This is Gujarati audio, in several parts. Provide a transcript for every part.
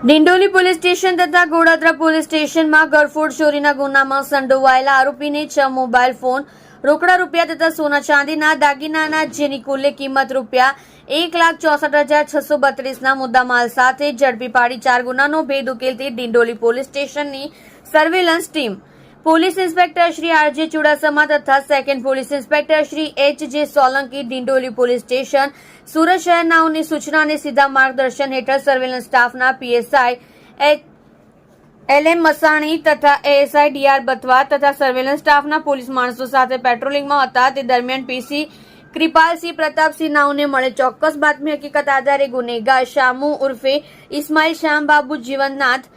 ડિંડોલી પોલીસ સ્ટેશન તથા ગોડાત્રા પોલીસ સ્ટેશનમાં ગરફોડ ચોરીના ગુનામાં સંડોવાયેલા આરોપીને છ મોબાઈલ ફોન, રોકડા રૂપિયા તથા સોના ચાંદીના દાગીનાના જેની કુલ્લે કિંમત રૂપિયા એક લાખ ચોસઠ હજાર છસો બત્રીસના મુદ્દામાલ સાથે ઝડપી પાડી ચાર ગુનાનો ભેદ ઉકેલતી ડિંડોલી પોલીસ સ્ટેશનની surveillance team. Police inspector Shri RJ Chudasama તથા second police inspector Shri H J Solanki Dindoli police station, Surat શહેરનાઓની સૂચના અને સીધા માર્ગદર્શન હેઠળ સર્વેલન્સ સ્ટાફના PSI, H L M Masani તથા એએસઆઈ ડીઆર બથવા તથા સર્વેલન્સ સ્ટાફના પોલીસ માણસો સાથે પેટ્રોલિંગમાં હતા. તે દરમિયાન પીસી કૃપાલસિંહ પ્રતાપસિંહ નાઉને મળે ચોક્કસ બાતમી હકીકત આધારે ગુનેગાર શામુ ઉર્ફે ઇસ્માઇલ શ્યામબાબુ જીવનનાથ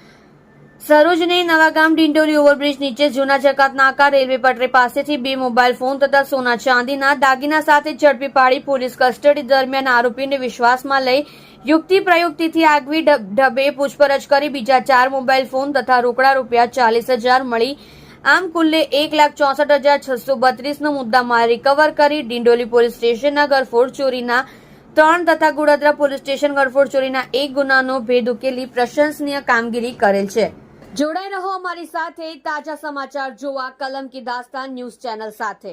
સરોજને નવાગામ ડિંડોલી ઓવરબ્રિજ નીચે જૂના જકાત નાકા રેલવે પટરી પાસેથી બે મોબાઈલ ફોન તથા સોના ચાંદીના દાગીના સાથે ઝડપી પાડી પોલીસ કસ્ટડી દરમિયાન આરોપીને વિશ્વાસમાં લઈ યુક્તિ પ્રયુક્તિથી આગવી ઢબ- ઢબે પૂછપરછ કરી બીજા ચાર મોબાઈલ ફોન તથા રોકડા રૂપિયા ચાલીસ હજાર મળી. આમ કુલ્લે એક લાખ ચોસઠ હજાર છસો બત્રીસનો મુદ્દામાલ રિકવર કરી ડિંડોલી પોલીસ સ્ટેશનના ગરફોડ ચોરીના ત્રણ તથા ગુડાદરા પોલીસ સ્ટેશન ગરફોડ ચોરીના એક ગુનાનો ભેદ ઉકેલી પ્રશંસનીય કામગીરી કરેલ છે. જોડાઈ રહો અમારી સાથે તાજા સમાચાર જોવા કલમ કી દાસ્તાન ન્યૂઝ ચેનલ સાથે.